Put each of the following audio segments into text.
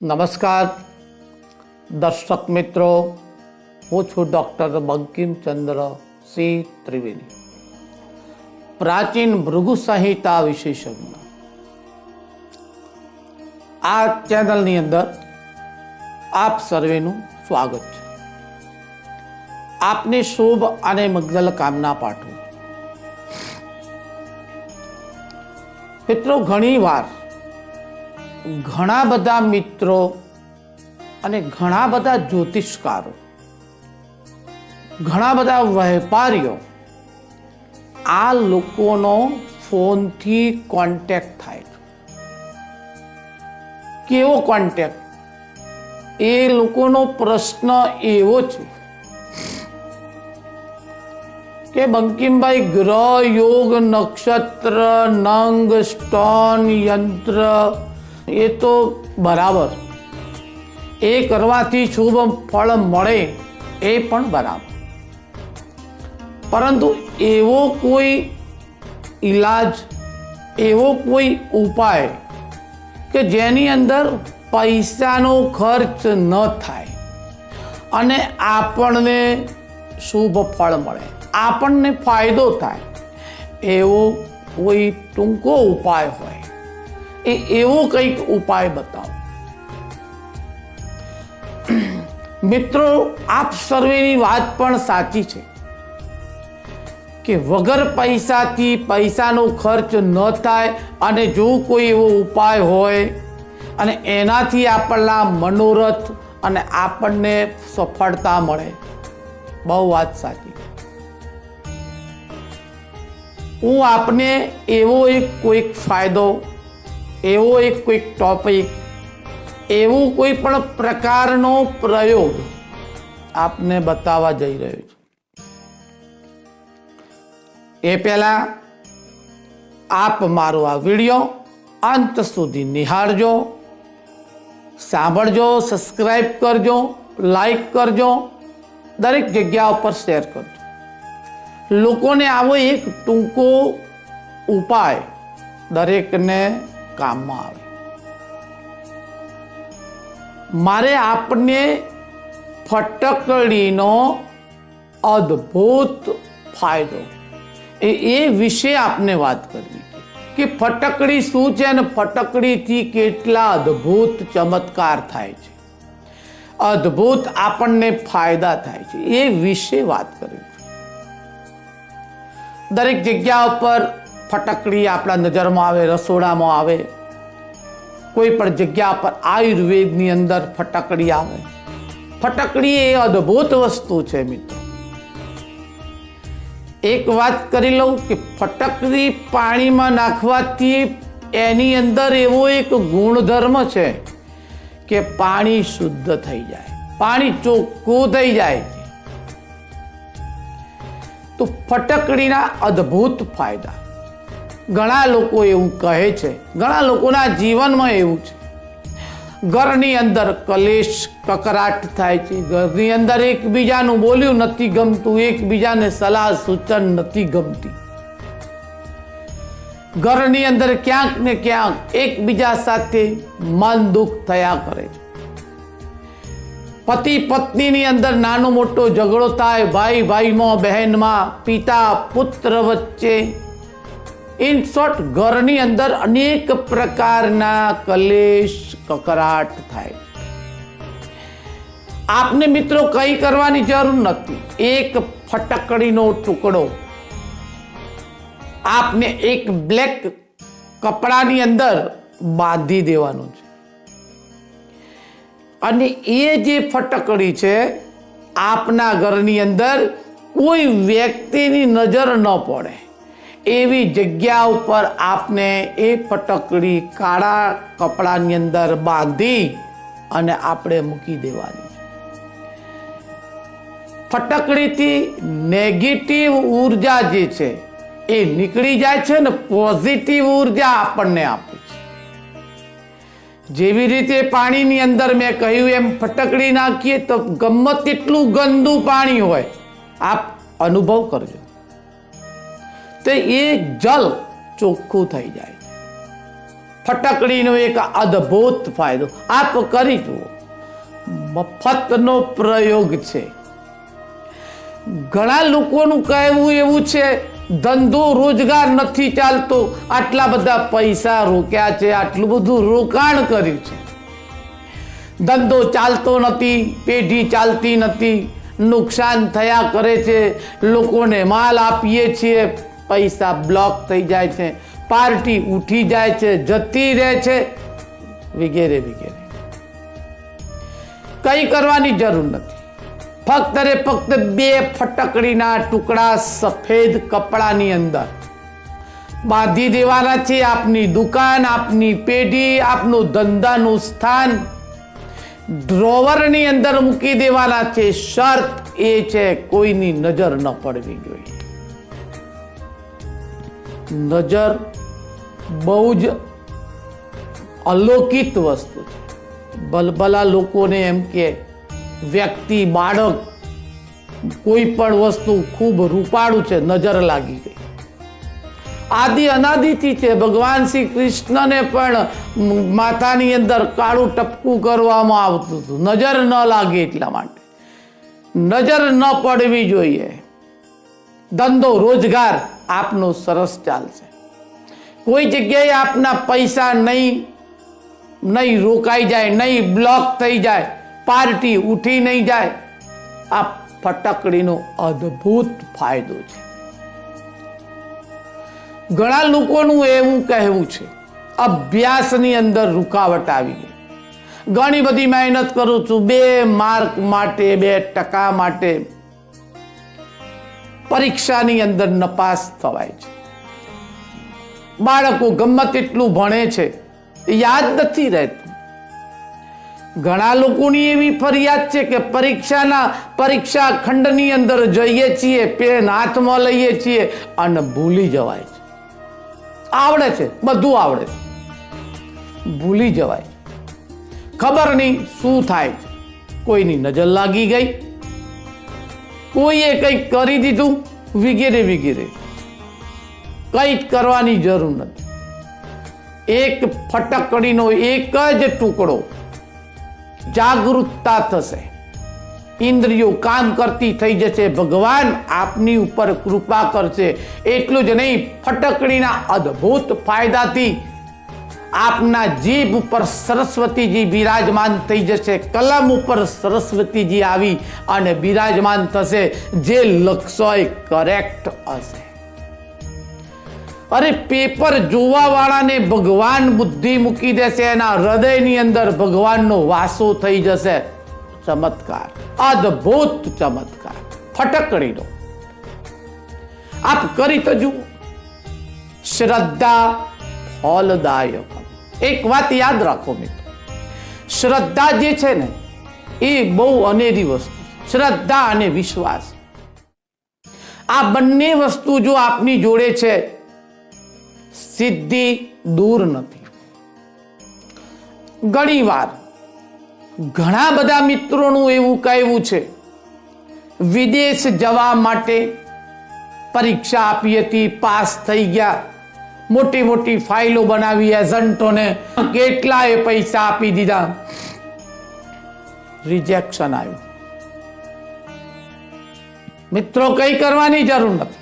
નમસ્કાર દર્શક મિત્રો હું છું ડૉક્ટર બંકિમચંદ્ર સિંહ ત્રિવેદી પ્રાચીન ભૃગુ સંહિતા વિશેષજ્ઞ આ ચેનલની અંદર આપ સર્વેનું સ્વાગત છે આપની શુભ અને મંગલ કામના પાઠવું મિત્રો, ઘણી વાર ઘણા બધા મિત્રો અને ઘણા બધા જ્યોતિષકારો, ઘણા બધા વેપારીઓ આ લોકોનો ફોનથી કોન્ટેક્ટ થાય છે. કેવો કોન્ટેક્ટ એ લોકોનો પ્રશ્ન એવો છે કે બંકિમભાઈ ગ્રહ યોગ નક્ષત્ર, નંગ, સ્ટોન, યંત્ર, એ તો બરાબર. એ કરવાથી શુભ ફળ મળે એ પણ બરાબર. પરંતુ એવો કોઈ ઈલાજ, એવો કોઈ ઉપાય કે જેની અંદર પૈસાનો ખર્ચ ન થાય અને આપણને શુભ ફળ મળે. આપણને ફાયદો થાય. એવો કોઈ ટૂંકો ઉપાય હોય. એ એવો કંઈક ઉપાય બતાવો. મિત્રો, આપ સર્વેની વાત પણ સાચી છે કે વગર પૈસાથી પૈસાનો ખર્ચ ન થાય અને જો કોઈ એવો ઉપાય હોય અને એનાથી આપણના મનોરથ અને આપણને સફળતા મળે. બહુ વાત સાચી. હું આપને એવો એક કોઈક ફાયદો, એવો એક કોઈક ટોપિક એવું કોઈ પણ પ્રકારનો પ્રયોગ આપને બતાવવા જઈ રહ્યો છું. એ પહેલા આપ મારો આ વીડિયો અંત સુધી નિહાળજો, સાંભળજો સબસ્ક્રાઈબ કરજો લાઈક કરજો, દરેક જગ્યા ઉપર શેર કરજો. લોકોને આવો એક ટૂંકો ઉપાય દરેકને કામમાં આવે. મારે આપને ફટકડીનો અદ્ભુત ફાયદો. એ એ વિશે આપને વાત કરવી કે ફટકડી શું છે અને ફટકડીથી કેટલા અદ્ભુત ચમત્કાર થાય છે. અદ્ભુત આપણને ફાયદા થાય છે. એ વિશે વાત કરવી દરેક જગ્યા ઉપર ફટકડી આપણા નજરમાં આવે, રસોડામાં આવે. કોઈ પણ જગ્યા પર આયુર્વેદની અંદર ફટકડી આવે. ફટકડી એ અદ્ભુત વસ્તુ છે મિત્રો. એક વાત કરી લઉં કે ફટકડી પાણીમાં નાખવાથી એની અંદર એવો એક ગુણધર્મ છે કે પાણી શુદ્ધ થઈ જાય. પાણી ચોખ્ખું થઈ જાય. તો ફટકડીના અદ્ભુત ફાયદા. ઘણા લોકો એવું કહે છે, ઘણા લોકોના જીવનમાં એવું છે. ઘરની અંદર કલેશ, કકરાટ થાય છે, ઘરની અંદર એકબીજાનું બોલ્યું નથી ગમતું, એકબીજાને સલાહ, સૂચન નથી ગમતી. ઘરની અંદર ક્યાંક ને ક્યાંક એકબીજા સાથે મન દુઃખ થયા કરે છે. પતિ પત્નીની અંદર નાનો મોટો ઝઘડો થાય, ભાઈ ભાઈમાં, બહેનમાં, પિતા, પુત્ર વચ્ચે. ઇન શોર્ટ ઘરની અંદર અનેક પ્રકારના કલેશ, કકરાટ થાય. આપને મિત્રો કંઈ કરવાની જરૂર નથી. એક ફટકડીનો ટુકડો. આપને એક બ્લેક કપડાની અંદર બાંધી દેવાનું છે. અને એ જે ફટકડી છે, આપના ઘરની અંદર કોઈ વ્યક્તિની નજર ન પડે. એવી જગ્યા ઉપર આપને એ ફટકડી કાળા કપડાની અંદર બાંધી અને આપણે મૂકી દેવાની ફટકડીથી નેગેટિવ ઊર્જા જે છે, એ નીકળી જાય છે ને પોઝિટિવ ઊર્જા આપણને આપે છે. જેવી રીતે પાણીની અંદર મેં કહ્યું એમ ફટકડી નાખીએ તો ગમે તેટલું ગંદુ પાણી હોય. આપ અનુભવ કરજો. તો એ જલ ચોખ્ખું થઈ જાય. ફટકડીનો એક અદ્ભુત ફાયદો. આપ કરી જુઓ. મફતનો પ્રયોગ છે. ઘણા લોકોનું કહેવું એવું છે ધંધો રોજગાર નથી ચાલતો. આટલા બધા પૈસા રોક્યા છે, આટલું બધું રોકાણ કર્યું છે. ધંધો ચાલતો નથી, પેઢી ચાલતી નથી. નુકસાન થયા કરે છે, લોકોને માલ આપીએ છીએ. પૈસા બ્લોક થઈ જાય છે, પાર્ટી ઉઠી જાય છે, જતી રહે છે, વગેરે વગેરે. કંઈ કરવાની જરૂર નથી. ફક્ત ને ફક્ત બે ફટકડીના ટુકડા સફેદ કપડાની અંદર. બાંધી દેવાના છે આપની દુકાન, આપની પેઢી, આપનું ધંધાનું સ્થાન. ડ્રોવરની અંદર મૂકી દેવાના છે શર્ત, એ છે કોઈની નજર ન પડવી જોઈએ. નજર બહુ જ અલૌકિક વસ્તુ છે. ભલભલા લોકોને એમ કે વ્યક્તિ, બાળક, કોઈ પણ વસ્તુ ખૂબ રૂપાળું છે, નજર લાગી ગઈ. આદિ અનાદિથી છે. ભગવાન શ્રી કૃષ્ણને પણ માથાની અંદર કાળું ટપકું કરવામાં આવતું હતું. નજર ન લાગે એટલા માટે. નજર ન પડવી જોઈએ. ધંધો, રોજગાર આપનો સરસ ચાલશે કોઈ જગ્યાએ આપના પૈસા નહીં નહીં રોકાઈ જાય, નહીં બ્લોક થઈ જાય પાર્ટી ઉઠી નહીં જાય. આ ફટકડીનો અદ્ભુત ફાયદો છે. ઘણા લોકોનું એવું કહેવું છે, અભ્યાસની અંદર રૂકાવટ આવી ગઈ. ઘણી બધી મહેનત કરું છું, બે માર્ક માટે, બે ટકા માટે. પરીક્ષાની અંદર નપાસ થવાય છે. બાળકો ગમે એટલું ભણે છે, યાદ નથી રહેતું. ઘણા લોકોની એવી ફરિયાદ છે કે પરીક્ષાના પરીક્ષા ખંડની અંદર જઈએ છીએ, પેન હાથમાં લઈએ છીએ અને ભૂલી જવાય છે. આવડે છે, બધું આવડે છે. ભૂલી જવાય ખબર નહીં શું થાય છે. કોઈની નજર લાગી ગઈ. કોઈએ કંઈક કરી દીધું, વગેરે વગેરે. કંઈ કરવાની જરૂર નથી. એક ફટકડીનો એક જ ટુકડો જાગૃતતા થશે. ઇન્દ્રિયો કામ કરતી થઈ જશે. ભગવાન આપની ઉપર કૃપા કરશે. એટલું જ નહીં, ફટકડીના અદ્ભુત ફાયદાથી આપના જીભ ઉપર સરસ્વતીજી બિરાજમાન થઈ જશે. કલમ ઉપર સરસ્વતીજી આવી અને બિરાજમાન થશે. જે લક્ષ્ય કરેક્ટ હશે. અરે પેપર જોવા વાળાને ભગવાન બુદ્ધિ મૂકી દેશે, એના હૃદયની અંદર ભગવાનનો વાસો થઈ જશે. ચમત્કાર. અદ્ભુત ચમત્કાર. ફટકડીનો આપ કરી તો જુઓ. શ્રદ્ધા ફલદાયક. એક વાત યાદ રાખો મિત્રો. શ્રદ્ધા જે છે ને, એ બહુ અનેરી વસ્તુ. શ્રદ્ધા અને વિશ્વાસ. આ બંને વસ્તુ જો આપની જોડે છે સિદ્ધિ દૂર નથી. ઘણી વાર ઘણા બધા મિત્રોનું એવું કહેવું છે, વિદેશ જવા માટે પરીક્ષા આપી હતી, પાસ થઈ ગયા. મોટી મોટી ફાઇલો બનાવી, એજન્ટોને કેટલાય પૈસા આપી દીધા. રિજેક્શન આવ્યું. મિત્રો, કંઈ કરવાની જરૂર નથી.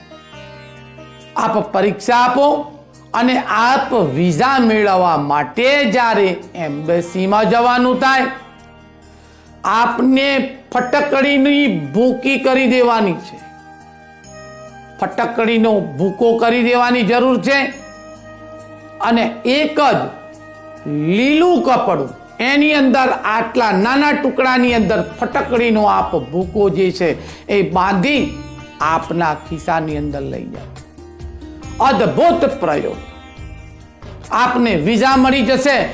આપ પરીક્ષા આપો અને આપ વિઝા મેળવવા માટે જ્યારે એમ્બેસીમાં જવાનું થાય, આપને ફટકડીની ભૂકી કરી દેવાની છે. ફટકડીનો ભૂકો કરી દેવાની જરૂર છે અને એક જ લીલું કપડું, એની અંદર આટલા નાના ટુકડાની અંદર ફટકડીનો આપ ભૂકો જે છે એ બાંધી આપના ખિસ્સાની અંદર લઈ જાઓ. અદ્ભુત પ્રયોગ. આપને વિઝા મળી જશે,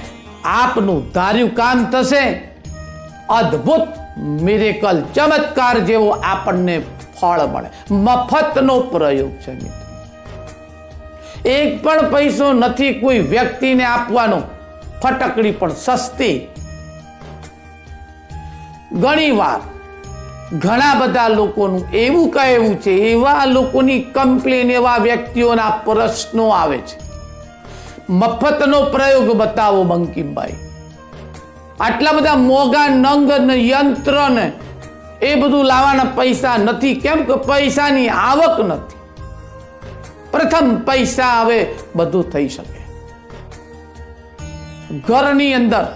આપનું ધાર્યું કામ થશે. અદ્ભુત મિરેકલ ચમત્કાર જેવો આપણને ફળ મળે. મફતનો પ્રયોગ છે એક પણ પૈસો નથી કોઈ વ્યક્તિને આપવાનો. ફટકડી પણ સસ્તી. ઘણી વાર ઘણા બધા લોકોનું એવું કહેવું છે, એવા લોકોની કમ્પ્લેન એવા વ્યક્તિઓના પ્રશ્નો આવે છે. મફતનો પ્રયોગ બતાવો બંકિમભાઈ. આટલા બધા મોંઘા નંગ ને યંત્ર ને એ બધું લાવવાના પૈસા નથી. કેમ કે પૈસાની આવક નથી. પ્રથમ પૈસા આવે, બધું થઈ શકે. ઘરની અંદર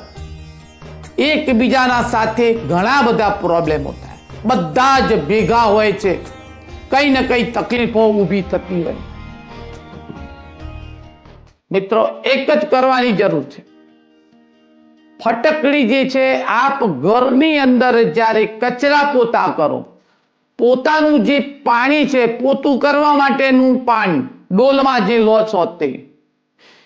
એકબીજાના સાથે ઘણા બધા પ્રોબ્લેમ થાય. બધા જ ભેગા હોય છે. કઈ ને કઈ તકલીફો ઊભી થતી હોય. મિત્રો, એક જ કરવાની જરૂર છે. ફટકડી જે છે, આપ ઘરની અંદર જ્યારે કચરા પોતા કરો, પોતાનું જે પાણી છે, પોતું કરવા માટેનું પાણી, ડોલમાં જે લો છો તે.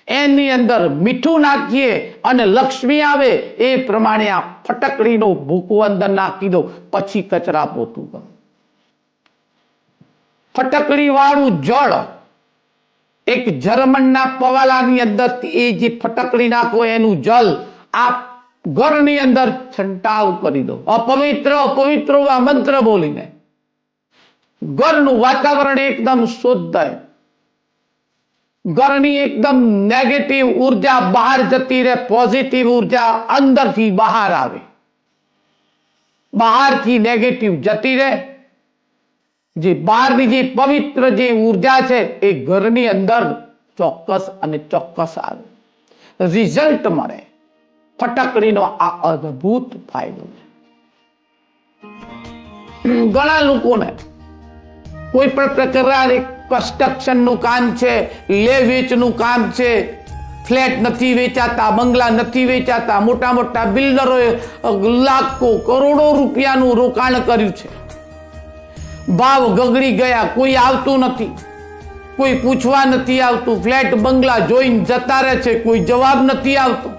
એની અંદર મીઠું નાખીએ અને લક્ષ્મી આવે એ પ્રમાણે આ ફટકડીનો ભૂકો અંદર નાખી દો, પછી કચરા પોતું કરો ફટકડી વાળું જળ એક જર્મનના પવાલાની અંદર એ જે ફટકડી નાખો એનું જલ આ ઘરની અંદર છંટાવ કરી દો. અપવિત્ર અપવિત્ર આ મંત્ર બોલીને. ઘરનું વાતાવરણ એકદમ શુદ્ધ થાય ઘરની એકદમ નેગેટિવ ઊર્જા બહાર જતી રહે પોઝિટિવ ઊર્જા અંદરથી બહાર આવે. બહારથી નેગેટિવ જતી રહે. જે બહારની જે પવિત્ર જે ઊર્જા છે, એ ઘરની અંદર ચોક્કસ અને ચોક્કસ આવે. રિઝલ્ટ મળે. ફટકડીનો આ અદ્ભુત ફાયદો છે. ઘણા લોકોને કોઈ પણ પ્રકારના કન્સ્ટ્રક્શનનું કામ છે લે વેચનું કામ છે. ફ્લેટ નથી વેચાતા, બંગલા નથી વેચાતા મોટા મોટા બિલ્ડરોએ લાખો, કરોડો રૂપિયાનું રોકાણ કર્યું છે. ભાવ ગગડી ગયા, કોઈ આવતું નથી. કોઈ પૂછવા નથી આવતું, ફ્લેટ, બંગલા જોઈને જતા રહે છે, કોઈ જવાબ નથી આવતો.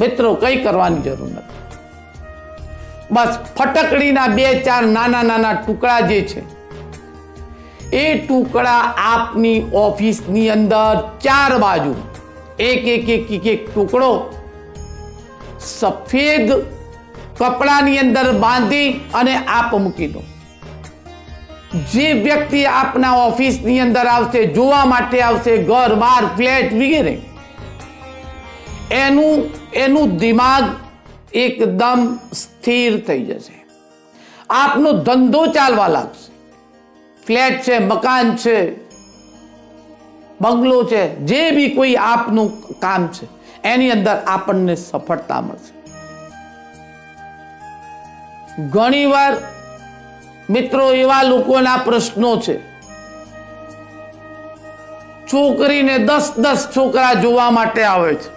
મિત્રો, કંઈ કરવાની જરૂર નથી. બસ, ફટકડીના બે ચાર નાના નાના ટુકડા જે છે એ ટુકડા આપની ઓફિસની અંદર ચાર બાજુ. એક એક એક એક એક ટુકડો સફેદ કપડાની અંદર બાંધી અને આપ મૂકી દો. જે વ્યક્તિ આપના ઓફિસની અંદર આવશે, જોવા માટે આવશે, ઘર, બાર, ફ્લેટ વગેરે, એનું એનું દિમાગ એકદમ સ્થિર થઈ જશે. આપનો ધંધો ચાલવા લાગશે. ફ્લેટ છે, મકાન છે, બંગલો છે, જે બી કોઈ આપનું કામ છે, એની અંદર આપણને સફળતા મળશે. ઘણીવાર મિત્રો એવા લોકોના પ્રશ્નો છે. છોકરીને દસ દસ છોકરા જોવા માટે આવે છે.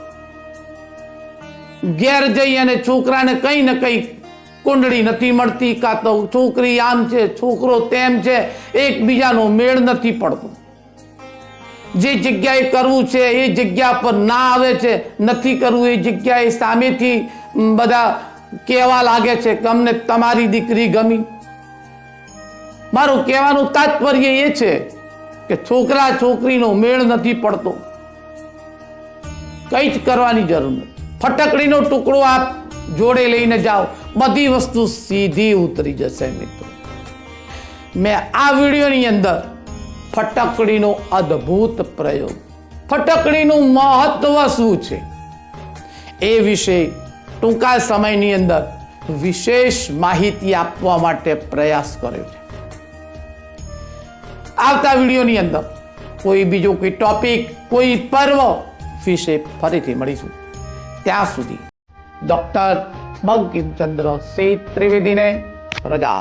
ઘેર જઈ અને છોકરાને કંઈ ને કઈ કુંડળી નથી મળતી, કાં તો છોકરી આમ છે, છોકરો તેમ છે, એકબીજાનો મેળ નથી પડતો. જે જગ્યાએ કરવું છે, એ જગ્યા પર ના આવે છે, નથી કરવું, એ જગ્યાએ સામેથી બધા કહેવા લાગે છે કે અમને તમારી દીકરી ગમી. મારું કહેવાનું તાત્પર્ય એ છે કે છોકરા છોકરીનો મેળ નથી પડતો. કંઈ જ કરવાની જરૂર નથી. ફટકડીનો ટુકડો આપ જોડે લઈને જાઓ. બધી વસ્તુ સીધી ઉતરી જશે મિત્રો. મેં આ વિડીયોની અંદર ફટકડીનો અદ્ભુત પ્રયોગ, ફટકડીનું મહત્વ શું છે? એ વિશે ટૂંકા સમયની અંદર વિશેષ માહિતી આપવા માટે પ્રયાસ કર્યો છે. આવતા વિડીયોની અંદર કોઈ બીજો કોઈ ટોપિક, કોઈ પર્વ વિશે ફરીથી મળીશું. ત્યાં સુધી ડોક્ટર બંકિમચંદ્ર શેઠ ત્રિવેદીને રજા